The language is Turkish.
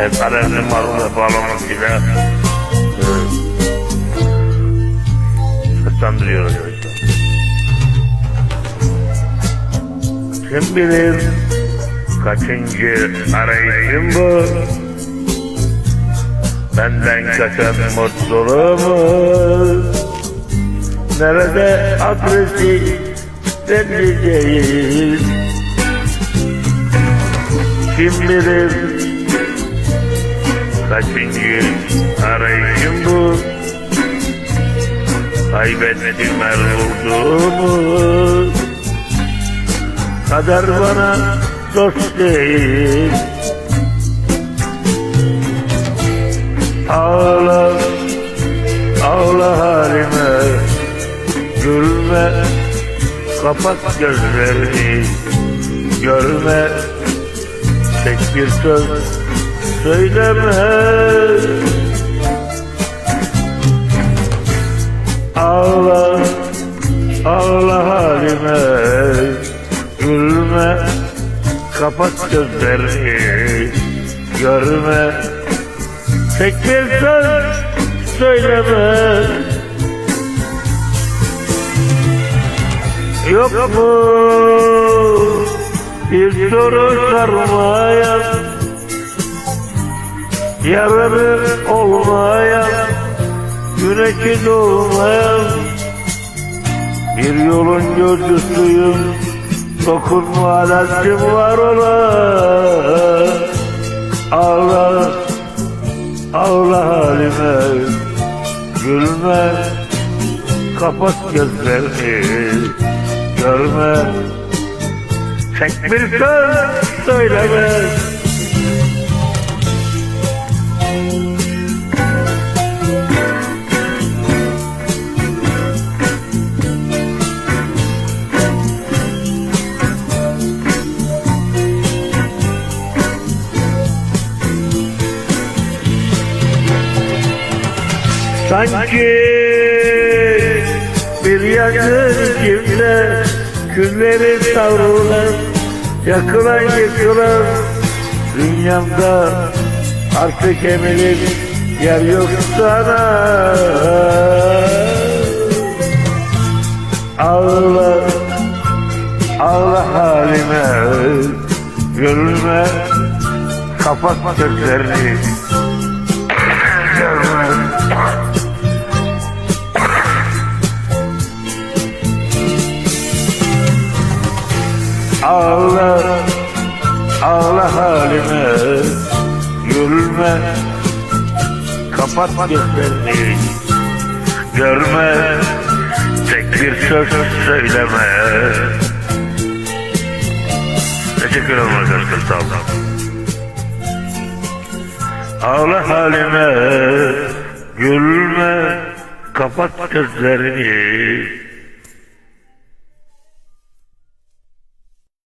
Evet, arasın marulda bağlamak gibi. Arkadaşlar. Kim bilir kaçıncı arayışım bu? Benden kaçan mutluluğumu Nerede adresi değil Kim bilir kaçıncı arayışım bu. Kaybettim her bulduğumu Kader bana dost değil. Ağla, ağla halime. Gülme, kapat gözlerini. Görme, tek bir söz söyleme. Ağla, ağla halime. Gülme, kapat gözlerini. Görme, tek bir söz söyleme. Yok mu? Bir soru sarmayan Yararı olmayan Güneşi doğmayan Bir yolun yolcusuyum Dokunma alerjim var ola Ağla Ağla halime. Gülme Kapat gözlerini. Görme Tek bir söz söyleme Sanki bir yangın içimde Külleri savrulan Yakılan yıkılan Dünyamda artık eminim Yer yok sana. Ağla Ağla halime Gülme Kapat gözlerini Ağla, ağla halime Gülme, kapat gözlerini Görme, tek bir söz söyleme. Teşekkür ederim arkadaşlar, sağ olun. Ağla halime Gülme, kapat gözlerini